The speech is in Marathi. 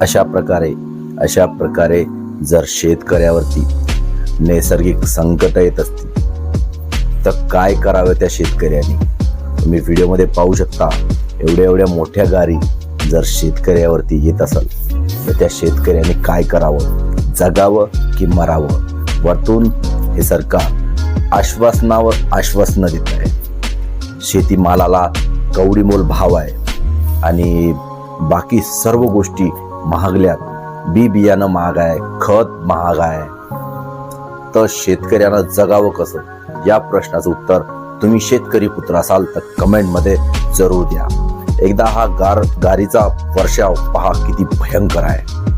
अशा प्रकारे अशा प्रकारे जर शेतकऱ्यावरती नैसर्गिक संकट येत असतील तर काय करावं त्या शेतकऱ्यांनी? तुम्ही व्हिडिओमध्ये पाहू शकता एवढ्या एवढ्या मोठ्या गारी जर शेतकऱ्यावरती येत असेल तर त्या शेतकऱ्याने काय करावं? जगावं की मरावं? वरतून हे सरकार आश्वासनावर आश्वासनं देत आहे. शेतीमालाला कवडीमोल भाव आहे आणि बाकी सर्व गोष्टी महागल्यात. बी बियाणं महाग आहे खत महाग आहे तर शेतकऱ्यांना जगावं कसं? या प्रश्नाचं उत्तर तुम्ही शेतकरी पुत्र असाल तर कमेंटमध्ये जरूर द्या. एकदा हा गार गारीचा वर्षाव पहा किती भयंकर आहे.